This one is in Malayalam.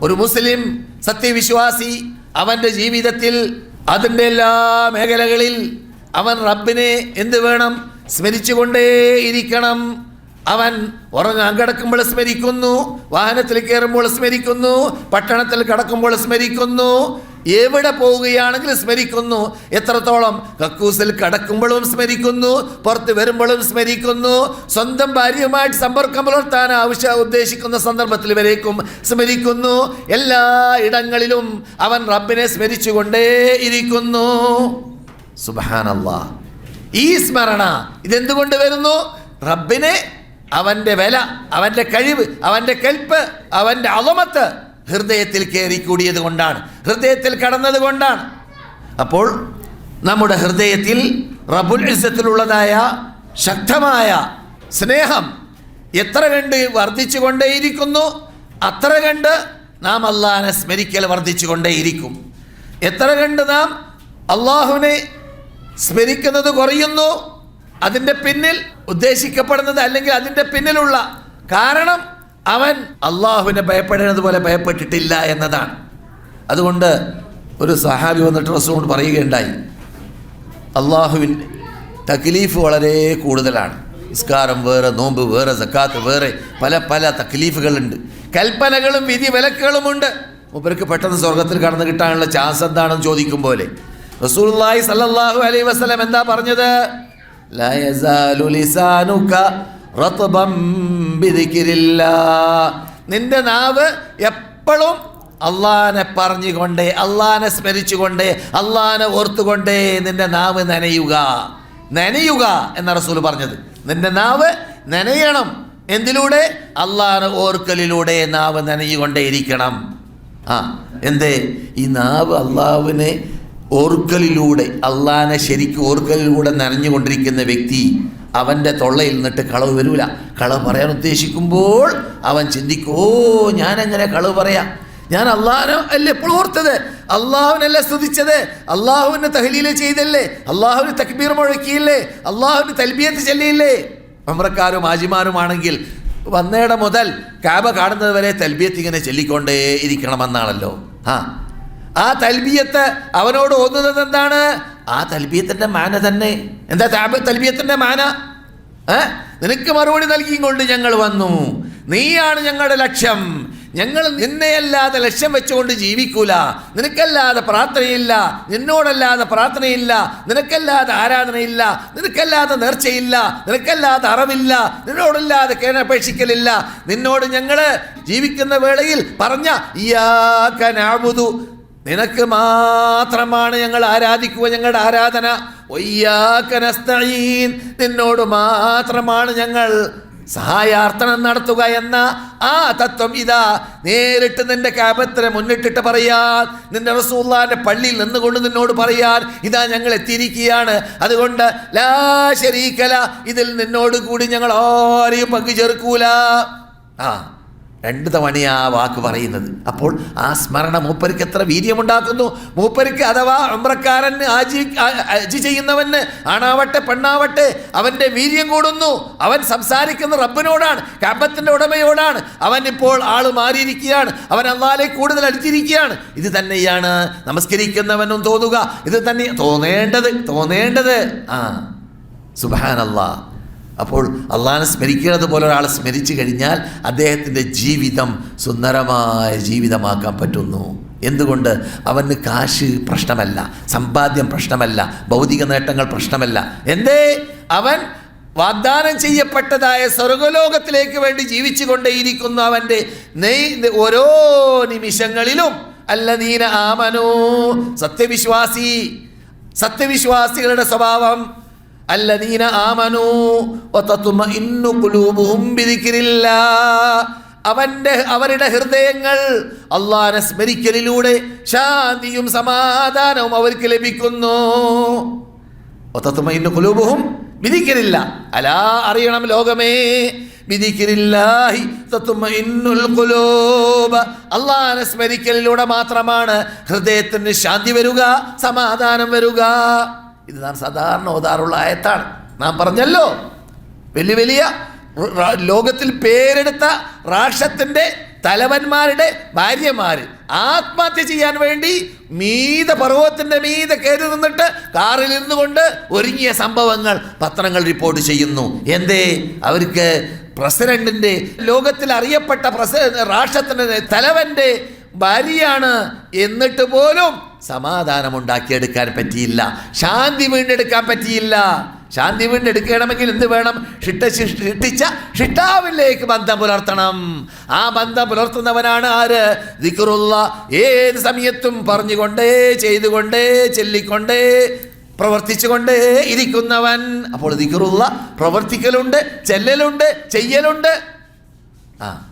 ഒരു മുസ്ലിം സത്യവിശ്വാസി അവന്റെ ജീവിതത്തിൽ അതിന്റെ എല്ലാ മേഖലകളിൽ അവൻ റബ്ബിനെ എന്ത് വേണം സ്മരിച്ചുകൊണ്ടേയിരിക്കണം. അവൻ ഉറങ്ങാൻ കിടക്കുമ്പോൾ സ്മരിക്കുന്നു വാഹനത്തിൽ കയറുമ്പോൾ സ്മരിക്കുന്നു പട്ടണത്തിൽ കിടക്കുമ്പോൾ സ്മരിക്കുന്നു എവിടെ പോവുകയാണെങ്കിലും സ്മരിക്കുന്നു. എത്രത്തോളം? കക്കൂസിൽ കടക്കുമ്പോഴും സ്മരിക്കുന്നു. പുറത്ത് വരുമ്പോഴും സ്മരിക്കുന്നു. സ്വന്തം ഭാര്യയുമായിട്ട് സമ്പർക്കം പുലർത്താൻ ആവശ്യ ഉദ്ദേശിക്കുന്ന സന്ദർഭത്തിൽ വരേക്കും സ്മരിക്കുന്നു. എല്ലാ ഇടങ്ങളിലും അവൻ റബ്ബിനെ സ്മരിച്ചുകൊണ്ടേ ഇരിക്കുന്നു. സുബാനല്ലാ ഈ സ്മരണ ഇതെന്തുകൊണ്ട് വരുന്നു? റബ്ബിനെ അവന്റെ വില അവന്റെ കഴിവ് അവന്റെ കെൽപ്പ് അവന്റെ അളമത്ത് ഹൃദയത്തിൽ കയറിക്കൂടിയത് കൊണ്ടാണ്. ഹൃദയത്തിൽ കടന്നത് കൊണ്ടാണ്. അപ്പോൾ നമ്മുടെ ഹൃദയത്തിൽ റബുൽ ഇസത്തിലുള്ളതായ ശക്തമായ സ്നേഹം എത്ര കണ്ട് വർദ്ധിച്ചു കൊണ്ടേയിരിക്കുന്നു അത്ര കണ്ട് നാം അള്ളാഹിനെ സ്മരിക്കൽ വർദ്ധിച്ചു കൊണ്ടേയിരിക്കും എത്ര കണ്ട് നാം അള്ളാഹുവിനെ സ്മരിക്കുന്നത് കുറയുന്നു അതിന്റെ പിന്നിൽ ഉദ്ദേശിക്കപ്പെടുന്നത് അല്ലെങ്കിൽ അതിന്റെ പിന്നിലുള്ള കാരണം അവൻ അള്ളാഹുവിനെ ഭയപ്പെടേണ്ടത് പോലെ ഭയപ്പെട്ടിട്ടില്ല എന്നതാണ്. അതുകൊണ്ട് ഒരു സഹാബി വന്നിട്ട് റസൂൽ പറയുകയുണ്ടായി. അള്ളാഹുവിൻ തക്ലീഫ് വളരെ കൂടുതലാണ്. നിസ്കാരം വേറെ നോമ്പ് വേറെ സക്കാത്ത് വേറെ പല പല തക്ലീഫുകളുണ്ട്. കൽപ്പനകളും വിധി വിലക്കുകളുമുണ്ട്. മൂപ്പർക്ക് പെട്ടെന്ന് സ്വർഗത്തിൽ കടന്നു കിട്ടാനുള്ള ചാൻസ് എന്താണെന്ന് ചോദിക്കും പോലെ. റസൂലുള്ളാഹി സല്ലാഹു അലൈ വസല്ലം എന്താ പറഞ്ഞത്? ലിസാനുക നിന്റെ നാവ് എപ്പോഴും അള്ളാനെ പറഞ്ഞുകൊണ്ടേ അള്ളാനെ സ്മരിച്ചുകൊണ്ടേ അള്ളാനെ ഓർത്തുകൊണ്ടേ നിന്റെ നാവ് നനയുക. നനയുക എന്ന റസൂൽ പറഞ്ഞത്. നിന്റെ നാവ് നനയണം. എന്തിലൂടെ? അള്ളാനെ ഓർക്കലിലൂടെ നാവ് നനഞ്ഞുകൊണ്ടേയിരിക്കണം. ആ എന്തേ? ഈ നാവ് അള്ളാവിനെ ഓർക്കലിലൂടെ അള്ളാനെ ശരിക്കും ഓർക്കലിലൂടെ നനഞ്ഞുകൊണ്ടിരിക്കുന്ന വ്യക്തി അവന്റെ തൊള്ളയിൽ നിന്നിട്ട് കളവ് വരൂല. കളവ് പറയാൻ ഉദ്ദേശിക്കുമ്പോൾ അവൻ ചിന്തിക്കും ഓ എങ്ങനെ കളവ് പറയാം? ഞാൻ അള്ളാഹിനെ അല്ല എപ്പോഴും ഓർത്തത്? അള്ളാഹുവിനല്ലേ സ്തുതിച്ചത്? അള്ളാഹുവിന് തഹലീൽ ചെയ്തല്ലേ? അള്ളാഹുവിന് തക്ബീർ മുഴക്കിയില്ലേ? അള്ളാഹുവിന് തൽബിയത്ത് ചെല്ലിയില്ലേ? അമ്രക്കാരും ആജിമാരുമാണെങ്കിൽ വന്നേട മുതൽ കാബ കാണുന്നത് വരെ തൽബിയത്ത് ഇങ്ങനെ ചൊല്ലിക്കൊണ്ടേ ഇരിക്കണമെന്നാണല്ലോ. ആ ആ തൽബിയത്ത് അവനോട് ഓന്നുന്നത് എന്താണ്? ആ തൽബിയത്തിന്റെ മാന തന്നെ. എന്താ താപ തൽബിയത്തിന്റെ മാന? ഏ? നിനക്ക് മറുപടി നൽകിക്കൊണ്ട് ഞങ്ങൾ വന്നു. നീയാണ് ഞങ്ങളുടെ ലക്ഷ്യം. ഞങ്ങൾ നിന്നെയല്ലാതെ ലക്ഷ്യം വെച്ചുകൊണ്ട് ജീവിക്കൂല. നിനക്കല്ലാതെ പ്രാർത്ഥനയില്ല. നിന്നോടല്ലാതെ പ്രാർത്ഥനയില്ല. നിനക്കല്ലാതെ ആരാധനയില്ല. നിനക്കല്ലാതെ നേർച്ചയില്ല. നിനക്കല്ലാതെ അറിവില്ല. നിന്നോടല്ലാതെ കേണപേക്ഷിക്കലില്ല നിന്നോട് ഞങ്ങൾ ജീവിക്കുന്ന വേളയിൽ പറഞ്ഞ ഇയാക്കനാബുദു നിനക്ക് മാത്രമാണ് ഞങ്ങൾ ആരാധിക്കുക ഞങ്ങളുടെ ആരാധന. ഒയ്യാക്കനസ്തീൻ നിന്നോട് മാത്രമാണ് ഞങ്ങൾ സഹായാർത്ഥനം നടത്തുക എന്ന ആ തത്വം ഇതാ. നേരിട്ട് നിന്റെ കാപത്തിനെ മുന്നിട്ടിട്ട് പറയാൻ നിന്റെ റസൂള്ളാന്റെ പള്ളിയിൽ നിന്നുകൊണ്ട് നിന്നോട് പറയാൻ ഇതാ ഞങ്ങൾ എത്തിയിരിക്കുകയാണ്. അതുകൊണ്ട് ലാ ശരീക്കല ഇതിൽ നിന്നോട് കൂടി ഞങ്ങൾ ആരെയും പങ്കു ചേർക്കൂല ആ രണ്ട് തവണയാ വാക്ക് പറയുന്നത്. അപ്പോൾ ആ സ്മരണ മൂപ്പരിക്ക് എത്ര വീര്യമുണ്ടാക്കുന്നു? മൂപ്പരിക്ക് അഥവാ ഉമ്രക്കാരൻ ആജി ഹജ്ജ് ചെയ്യുന്നവന് ആണാവട്ടെ പെണ്ണാവട്ടെ അവന്റെ വീര്യം കൂടുന്നു. അവൻ സംസാരിക്കുന്ന റബ്ബിനോടാണ് കാബത്തിന്റെ ഉടമയോടാണ്. അവൻ ഇപ്പോൾ ആൾ മാറിയിരിക്കുകയാണ്. അവൻ അള്ളാലെ കൂടുതൽ അടുത്തിരിക്കുകയാണ്. ഇത് തന്നെയാണ് നമസ്കരിക്കുന്നവനും തോന്നുക. ഇത് തന്നെ തോന്നേണ്ടത് തോന്നേണ്ടത്. ആ. സുബാനല്ലാ അപ്പോൾ അള്ളാഹാനെ സ്മരിക്കുന്നത് പോലെ ഒരാളെ സ്മരിച്ചു കഴിഞ്ഞാൽ അദ്ദേഹത്തിന്റെ ജീവിതം സുന്ദരമായ ജീവിതമാക്കാൻ പറ്റുന്നു. എന്തുകൊണ്ട്? അവന് കാശ് പ്രശ്നമല്ല സമ്പാദ്യം പ്രശ്നമല്ല ഭൗതിക നേട്ടങ്ങൾ പ്രശ്നമല്ല. എന്തേ? അവൻ വാഗ്ദാനം ചെയ്യപ്പെട്ടതായ സ്വർഗലോകത്തിലേക്ക് വേണ്ടി ജീവിച്ചു കൊണ്ടേയിരിക്കുന്നു അവന്റെ നെയ് ഓരോ നിമിഷങ്ങളിലും. അല്ലദീന ആമനോ. സത്യവിശ്വാസി. സത്യവിശ്വാസികളുടെ സ്വഭാവം അല്ലദീന ആമനു ഇന്നു കുലൂബുഹും ബിദിക്രില്ല. അവന്റെ അവരുടെ ഹൃദയങ്ങൾ അള്ളാഹനെ സ്മരിക്കലിലൂടെ ശാന്തിയും സമാധാനവും അവർക്ക് ലഭിക്കുന്നു. ഒത്തത്തുമയിന്റെ കുലൂബുഹും വിധിക്കരില്ല അലാ അറിയണം ലോകമേ. അള്ളാഹനെ സ്മരിക്കലിലൂടെ മാത്രമാണ് ഹൃദയത്തിന് ശാന്തി വരുക സമാധാനം വരുക. ഇത് നാം സാധാരണ ഓതാറുള്ള ആയത്താണ്. നാം പറഞ്ഞല്ലോ വലിയ വലിയ ലോകത്തിൽ പേരെടുത്ത രാഷ്ട്രത്തിന്റെ തലവന്മാരുടെ ഭാര്യമാർ ആത്മഹത്യ ചെയ്യാൻ വേണ്ടി മീത പർവതത്തിന്റെ മീത കയറി നിന്നിട്ട് കാറിൽ ഇരുന്നു കൊണ്ട് ഒരുങ്ങിയ സംഭവങ്ങൾ പത്രങ്ങൾ റിപ്പോർട്ട് ചെയ്യുന്നു. എന്തേ? അവർക്ക് പ്രസിഡന്റിന്റെ ലോകത്തിൽ അറിയപ്പെട്ട പ്രസിഡന്റ് രാഷ്ട്രത്തിന്റെ തലവന്റെ ഭാര്യയാണ് എന്നിട്ട് പോലും സമാധാനം ഉണ്ടാക്കിയെടുക്കാൻ പറ്റിയില്ല. ശാന്തി വീണ്ടെടുക്കാൻ പറ്റിയില്ല. ശാന്തി വീണ്ടെടുക്കണമെങ്കിൽ എന്ത് വേണം? ഷിട്ട ഷിട്ടിച്ച ഷിട്ടാവിലേക്ക് ബന്ധം പുലർത്തണം. ആ ബന്ധം പുലർത്തുന്നവനാണ് ആര്? ദിക്റുള്ള. ഏത് സമയത്തും പറഞ്ഞുകൊണ്ടേ ചെയ്തുകൊണ്ടേ ചൊല്ലിക്കൊണ്ടേ പ്രവർത്തിച്ചുകൊണ്ടേ ഇരിക്കുന്നവൻ. അപ്പോൾ ദിക്റുള്ള പ്രവർത്തിക്കലുണ്ട് ചെല്ലലുണ്ട് ചെയ്യലുണ്ട്. ആ.